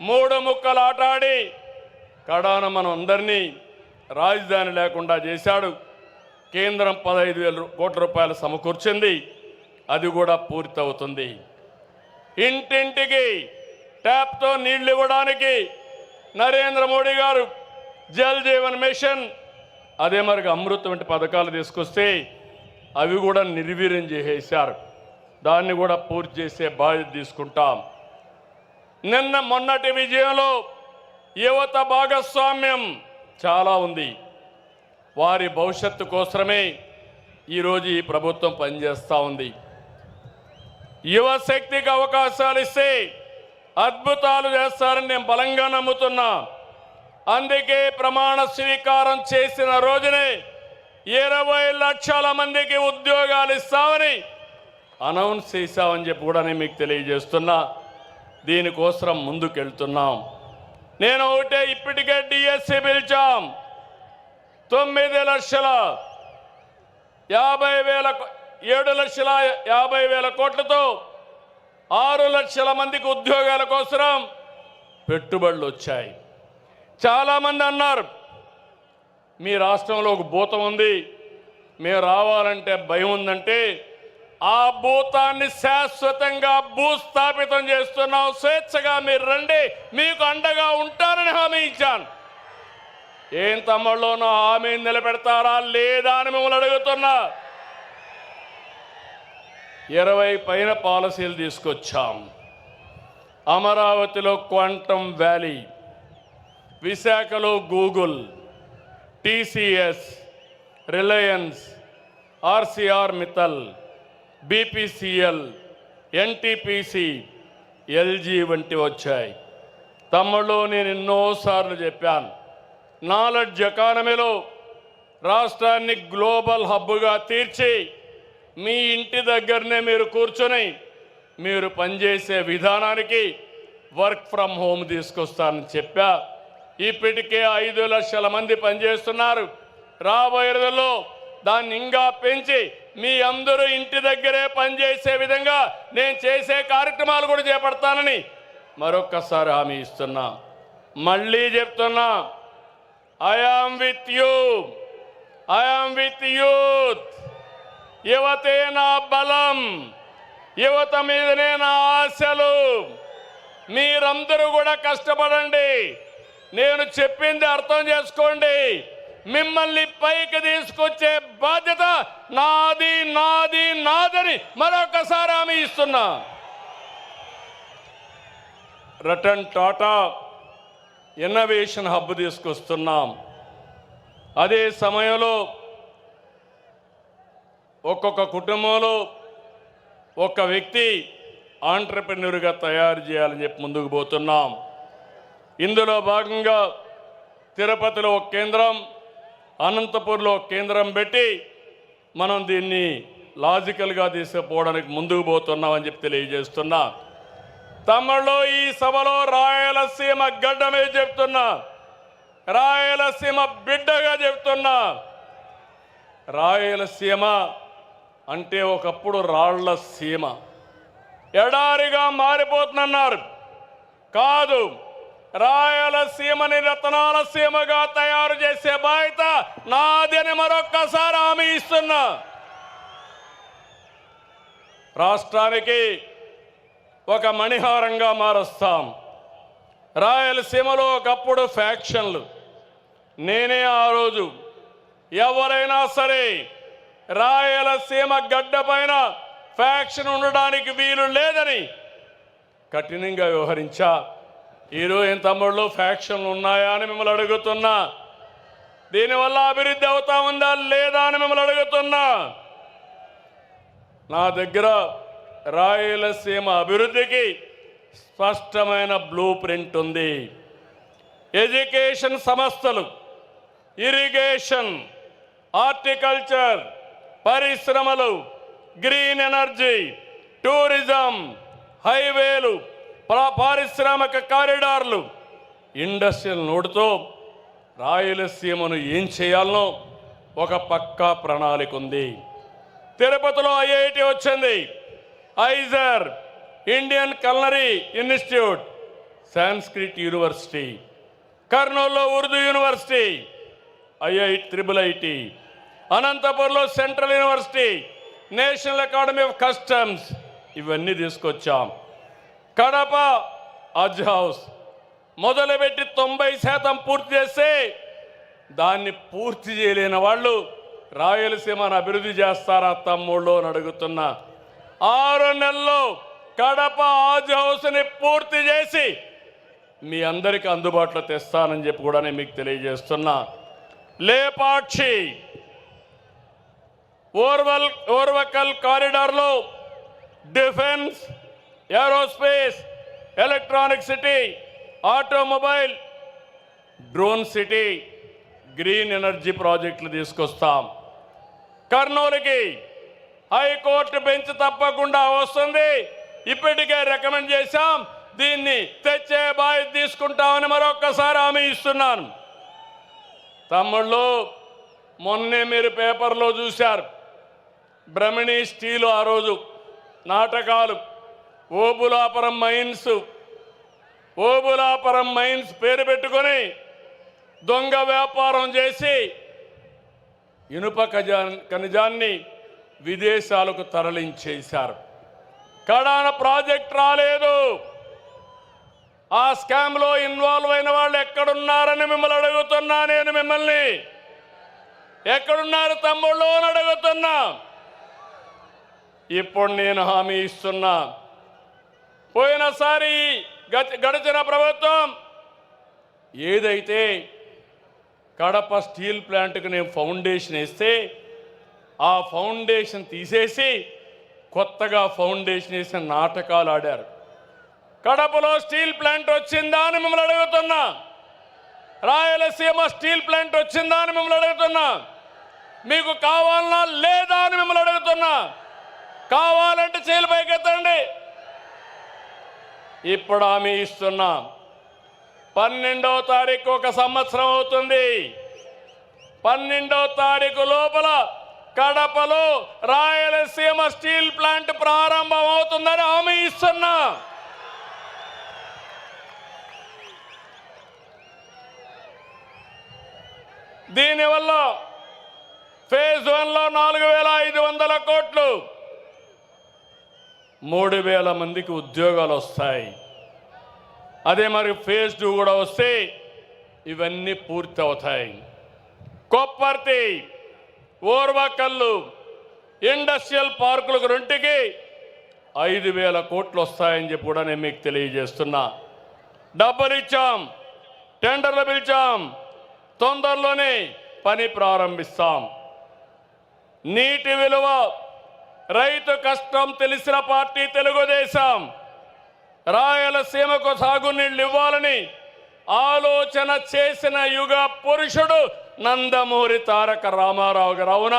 మూడు ముక్కలు ఆటాడి కడాన మనం అందరినీ రాజధాని లేకుండా చేశాడు. కేంద్రం పదహైదు వేల కోట్ల రూపాయలు సమకూర్చింది. అది కూడా పూర్తవుతుంది. ఇంటింటికి ట్యాప్తో నీళ్ళు ఇవ్వడానికి నరేంద్ర మోడీ గారు జల్ జీవన్ మిషన్ అదే మరికి అమృత్ వంటి పథకాలు తీసుకొస్తే అవి కూడా నిర్వీర్యం చేసేశారు. దాన్ని కూడా పూర్తి చేసే బాధ్యత తీసుకుంటాం. నిన్న మొన్నటి విజయంలో యువత భాగస్వామ్యం చాలా ఉంది. వారి భవిష్యత్తు కోసమే ఈరోజు ఈ ప్రభుత్వం పనిచేస్తూ ఉంది. యువశక్తికి అవకాశాలు ఇస్తే అద్భుతాలు చేస్తారని నేను బలంగా నమ్ముతున్నా. అందుకే ప్రమాణ స్వీకారం చేసిన రోజునే ఇరవై లక్షల మందికి ఉద్యోగాలు ఇస్తామని అనౌన్స్ చేశామని చెప్పి కూడా నేను మీకు తెలియజేస్తున్నా. దీనికోసం ముందుకెళ్తున్నాం. నేను ఒకటే ఇప్పటికే డిఎస్సి పిలిచాం. తొమ్మిది లక్షల యాభై వేల కో- ఏడు లక్షల యాభై వేల కోట్లతో ఆరు లక్షల మందికి ఉద్యోగాల కోసం పెట్టుబడులు వచ్చాయి. చాలామంది అన్నారు మీ రాష్ట్రంలో ఒక భూతం ఉంది. మేము రావాలంటే భయం ఉందంటే ఆ భూతాన్ని శాశ్వతంగా భూస్థాపితం చేస్తున్నాం స్వేచ్ఛగా మీరు రండి. మీకు అండగా ఉంటారని హామీ ఇచ్చాను. ఏం తమ్ముళ్ళోనో హామీ నిలబెడతారా లేదా అని మిమ్మల్ని అడుగుతున్నా. ఇరవై పైన పాలసీలు తీసుకొచ్చాం. అమరావతిలో క్వాంటమ్ వ్యాలీ విశాఖలో Google TCS Reliance Arcelor Mittal BPCL NTPC LG వంటి వచ్చాయి. తమ్ముళ్ళు నేను ఎన్నోసార్లు చెప్పాను నాలెడ్జ్ ఎకానమీలో రాష్ట్రాన్ని గ్లోబల్ హబ్గా తీర్చి మీ ఇంటి దగ్గరనే మీరు కూర్చొని మీరు పనిచేసే విధానానికి వర్క్ ఫ్రమ్ హోమ్ తీసుకొస్తానని చెప్పా. ఇప్పటికే ఐదు లక్షల మంది పనిచేస్తున్నారు. రాబోయే రోజుల్లో దాన్ని ఇంకా పెంచి మీ అందరూ ఇంటి దగ్గరే పనిచేసే విధంగా నేను చేసే కార్యక్రమాలు కూడా చేపడతానని మరొక్కసారి హామీ ఇస్తున్నా. మళ్ళీ చెప్తున్నా. I am with you I am with youth యువతే నా బలం. యువత మీదనే నా ఆశలు. మీరందరూ కూడా కష్టపడండి. నేను చెప్పింది అర్థం చేసుకోండి. మిమ్మల్ని పైకి తీసుకొచ్చే బాధ్యత నాది నాది నాదని మరొకసారి ఆమె ఇస్తున్నా. రటన్ టాటా ఇన్నోవేషన్ హబ్ తీసుకొస్తున్నాం. అదే సమయంలో ఒక్కొక్క కుటుంబంలో ఒక వ్యక్తి ఆంటర్ప్రెన్యూర్గా తయారు చేయాలని చెప్పి ముందుకు పోతున్నాం. ఇందులో భాగంగా తిరుపతిలో ఒక కేంద్రం అనంతపూర్లో కేంద్రం పెట్టి మనం దీన్ని లాజికల్గా తీసుకుపోవడానికి ముందుకు పోతున్నామని చెప్పి తెలియజేస్తున్నా. తమలో ఈ సభలో రాయలసీమ గడ్డ చెప్తున్నా. రాయలసీమ బిడ్డగా చెప్తున్నా. రాయలసీమ అంటే ఒకప్పుడు రాళ్ళ సీమ. ఎడారిగా మారిపోతుందన్నారు. కాదు. రాయలసీమని రతనాల సీమగా తయారు చేసే బాధ్యత నాది మరొక్కసారి హామీ ఇస్తున్నా. రాష్ట్రానికి ఒక మణిహారంగా మారుస్తాం. రాయలసీమలో ఒకప్పుడు ఫ్యాక్షన్లు. నేనే ఆ రోజు ఎవరైనా సరే రాయలసీమ గడ్డ పైన ఫ్యాక్షన్ ఉండడానికి వీలు లేదని కఠినంగా వ్యవహరించా. హీరోయిన్ తమ్ముళ్ళు? ఫ్యాక్షన్లు ఉన్నాయా అని మిమ్మల్ని అడుగుతున్నా. దీనివల్ల అభివృద్ధి అవుతా ఉందా లేదా అని మిమ్మల్ని అడుగుతున్నా. నా దగ్గర రాయలసీమ అభివృద్ధికి స్పష్టమైన బ్లూ ప్రింట్ ఉంది. ఎడ్యుకేషన్ సంస్థలు ఇరిగేషన్ హార్టికల్చర్ పరిశ్రమలు గ్రీన్ ఎనర్జీ టూరిజం హైవేలు పారిశ్రామిక కారిడార్లు ఇండస్ట్రియల్ నోటుతో రాయలసీమను ఏం చేయాలనో ఒక పక్కా ప్రణాళిక ఉంది. తిరుపతిలో ఐఐటి వచ్చింది. IISER Indian culinary institute Sanskrit university. కర్నూలులో Urdu university II triple IT అనంతపురంలో central university national academy of customs. ఇవన్నీ తీసుకొచ్చాం. కడప అజ్ హౌస్. మొదలుపెట్టి తొంభై శాతం పూర్తి చేస్తే దాన్ని పూర్తి చేయలేని వాళ్ళు రాయలసీమను అభివృద్ధి చేస్తారా తమ్ముళ్ళు అని అడుగుతున్నా. ఆరు నెలల్లో కడప ఆజ్ హౌస్ని పూర్తి చేసి మీ అందరికీ అందుబాటులో తెస్తానని చెప్పి కూడా నేను మీకు తెలియజేస్తున్నా. లేపాక్షి ఓర్వల్ Orvakal కారిడార్లో defence aerospace electronic city automobile drone city green energy ప్రాజెక్టులు తీసుకొస్తాం. కర్నూలుకి హైకోర్టు బెంచ్ తప్పకుండా వస్తుంది. ఇప్పటికే రికమెండ్ చేశాం. దీన్ని తెచ్చే బాధ్యత తీసుకుంటామని మరొక్కసారి హామీ ఇస్తున్నాను. తమ్ముళ్ళు మొన్నే మీరు పేపర్లో చూశారు. బ్రహ్మణి స్టీలు ఆ రోజు నాటకాలు. ఓబులాపురం మైన్స్. ఓబులాపురం మైన్స్ పేరు పెట్టుకొని దొంగ వ్యాపారం చేసి ఇనుప ఖజా ఖనిజాన్ని విదేశాలకు తరలించేశారు. కడాన ప్రాజెక్ట్ రాలేదు. ఆ స్కామ్లో ఇన్వాల్వ్ అయిన వాళ్ళు ఎక్కడున్నారని మిమ్మల్ని అడుగుతున్నా నేను మిమ్మల్ని. ఎక్కడున్నారు తమ్ముళ్ళు అని అడుగుతున్నా. ఇప్పుడు నేను హామీ ఇస్తున్నా. పోయినసారి గడిచిన ప్రభుత్వం ఏదైతే కడప స్టీల్ ప్లాంట్కి నేను ఫౌండేషన్ వేస్తే ఆ ఫౌండేషన్ తీసేసి కొత్తగా ఫౌండేషన్ వేసిన నాటకాలు ఆడారు. కడపలో స్టీల్ ప్లాంట్ వచ్చిందా అని మిమ్మల్ని అడుగుతున్నా. రాయలసీమ స్టీల్ ప్లాంట్ వచ్చిందా అని మిమ్మల్ని అడుగుతున్నా. మీకు కావాలన్నా లేదా అని మిమ్మల్ని అడుగుతున్నా. కావాలంటే చేలు పైకెత్తండి. ఇప్పుడు హామీ ఇస్తున్నాం. పన్నెండవ తారీఖు ఒక సంవత్సరం అవుతుంది. పన్నెండో తారీఖు లోపల కడపలో రాయలసీమ స్టీల్ ప్లాంట్ ప్రారంభం అవుతుందని హామీ ఇస్తున్నా. దీనివల్ల ఫేజ్ వన్లో నాలుగు వేల ఐదు వందల కోట్లు మూడు వేల మందికి ఉద్యోగాలు వస్తాయి. అదే మరి ఫేజ్ టూ కూడా వస్తే ఇవన్నీ పూర్తి అవుతాయి కొప్పర్తి ఓర్వకల్లు ఇండస్ట్రియల్ పార్కులకు రెంటికి ఐదు వేల కోట్లు వస్తాయని చెప్పి కూడా నేను మీకు తెలియజేస్తున్నా. డబ్బులు ఇచ్చాం టెండర్లు పిలిచాం తొందరలోనే పని ప్రారంభిస్తాం. నీటి విలువ రైతు కష్టం తెలిసిన పార్టీ తెలుగుదేశం. రాయలసీమకు సాగునీళ్ళు ఇవ్వాలని ఆలోచన చేసిన యుగ పురుషుడు నందమూరి తారక రామారావు గారు అవునా?